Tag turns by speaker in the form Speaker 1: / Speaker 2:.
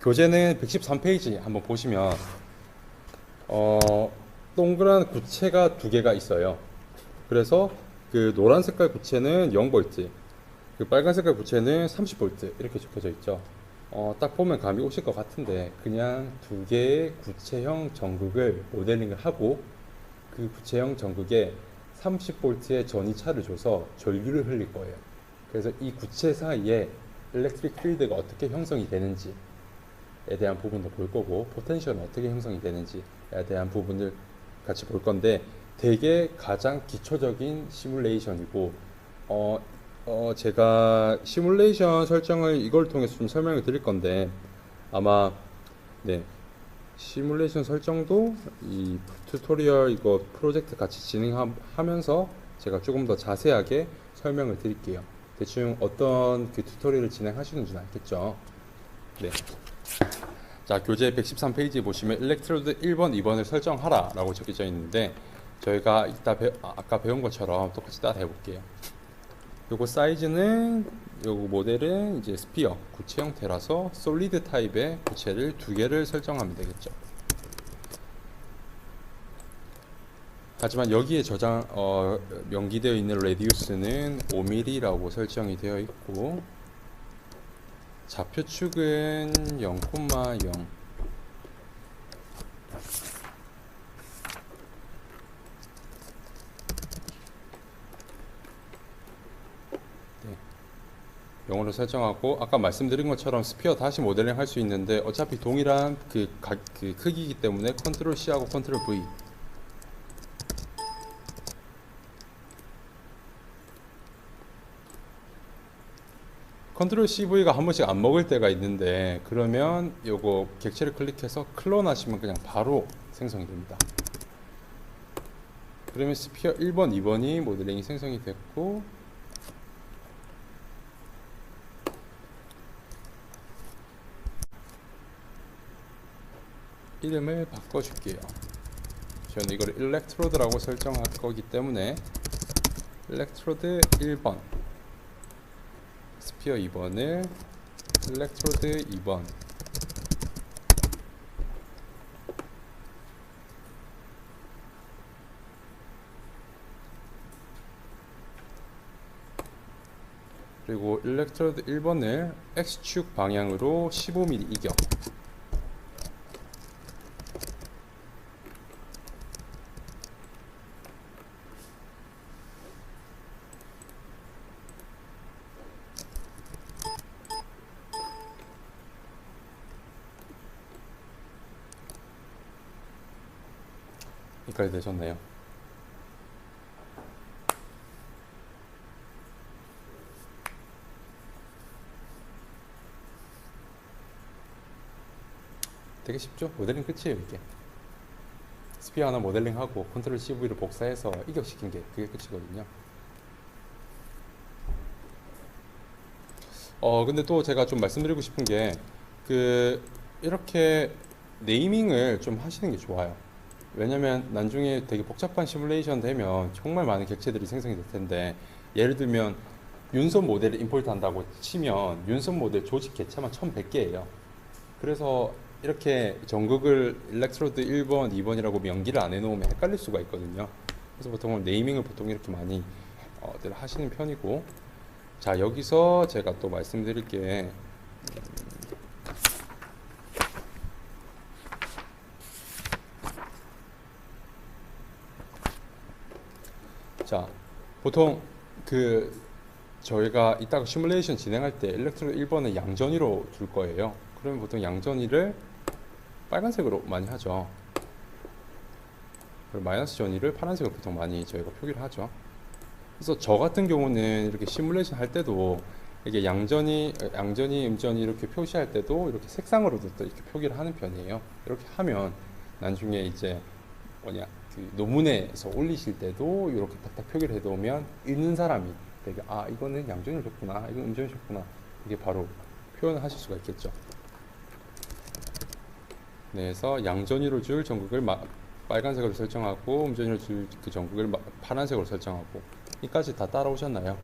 Speaker 1: 교재는 113페이지 한번 보시면 어, 동그란 구체가 두 개가 있어요. 그래서 그 노란 색깔 구체는 0V, 그 빨간 색깔 구체는 30V 이렇게 적혀져 있죠. 어, 딱 보면 감이 오실 것 같은데 그냥 두 개의 구체형 전극을 모델링을 하고 그 구체형 전극에 30V의 전이차를 줘서 전류를 흘릴 거예요. 그래서 이 구체 사이에 일렉트릭 필드가 어떻게 형성이 되는지에 대한 부분도 볼 거고 포텐셜은 어떻게 형성이 되는지에 대한 부분을 같이 볼 건데 되게 가장 기초적인 시뮬레이션이고 어, 어 제가 시뮬레이션 설정을 이걸 통해서 좀 설명을 드릴 건데 아마 네 시뮬레이션 설정도 이 튜토리얼 이거 프로젝트 같이 진행하면서 제가 조금 더 자세하게 설명을 드릴게요. 대충 어떤 그 튜토리얼을 진행하시는지는 알겠죠? 네. 자, 교재 113페이지 보시면 일렉트로드 1번, 2번을 설정하라 라고 적혀져 있는데 저희가 이따 배, 아, 아까 배운 것처럼 똑같이 따라 해볼게요. 요거 사이즈는 요거 모델은 이제 스피어 구체 형태라서 솔리드 타입의 구체를 두 개를 설정하면 되겠죠. 하지만 여기에 저장 어, 명기되어 있는 레디우스는 5mm라고 설정이 되어 있고 좌표 축은 0,0 영어로 설정하고 아까 말씀드린 것처럼 스피어 다시 모델링 할 수 있는데 어차피 동일한 그, 가, 그 크기이기 때문에 컨트롤 C하고 컨트롤 V 컨트롤 CV가 한 번씩 안 먹을 때가 있는데 그러면 요거 객체를 클릭해서 클론 하시면 그냥 바로 생성이 됩니다. 그러면 스피어 1번, 2번이 모델링이 생성이 됐고 이름을 바꿔줄게요. 저는 이걸 일렉트로드라고 설정할 거기 때문에 일렉트로드 1번 스 피어 2번을 일렉트로드 2번. 그리고 일렉트로드 1번을 X축 방향으로 15mm 이격 여기까지 되셨네요. 되게 쉽죠? 모델링 끝이에요, 이게. 스피어 하나 모델링하고 컨트롤 CV를 복사해서 이격시킨 게 그게 끝이거든요. 어, 근데 또 제가 좀 말씀드리고 싶은 게 그 이렇게 네이밍을 좀 하시는 게 좋아요. 왜냐면 나중에 되게 복잡한 시뮬레이션 되면 정말 많은 객체들이 생성이 될 텐데 예를 들면 윤선 모델을 임포트 한다고 치면 윤선 모델 조직 객체만 1100개예요. 그래서 이렇게 전극을 일렉트로드 1번, 2번이라고 명기를 안 해놓으면 헷갈릴 수가 있거든요. 그래서 보통은 네이밍을 보통 이렇게 많이 어, 들 하시는 편이고 자 여기서 제가 또 말씀드릴 게 자, 보통 그 저희가 이따가 시뮬레이션 진행할 때 일렉트로 1번은 양전이로 둘 거예요. 그러면 보통 양전이를 빨간색으로 많이 하죠. 그리고 마이너스 전이를 파란색으로 보통 많이 저희가 표기를 하죠. 그래서 저 같은 경우는 이렇게 시뮬레이션 할 때도 이게 양전이 양전이 음전이 이렇게 표시할 때도 이렇게 색상으로도 또 이렇게 표기를 하는 편이에요. 이렇게 하면 나중에 이제 뭐냐 그 논문에서 올리실 때도 이렇게 딱딱 표기를 해놓으면 읽는 사람이 되게 아 이거는 양전을 줬구나 이건 음전을 줬구나 이게 바로 표현을 하실 수가 있겠죠. 네, 그래서 양전이로 줄 전극을 마- 빨간색으로 설정하고 음전이로 줄 그 전극을 마- 파란색으로 설정하고 이까지 다 따라오셨나요?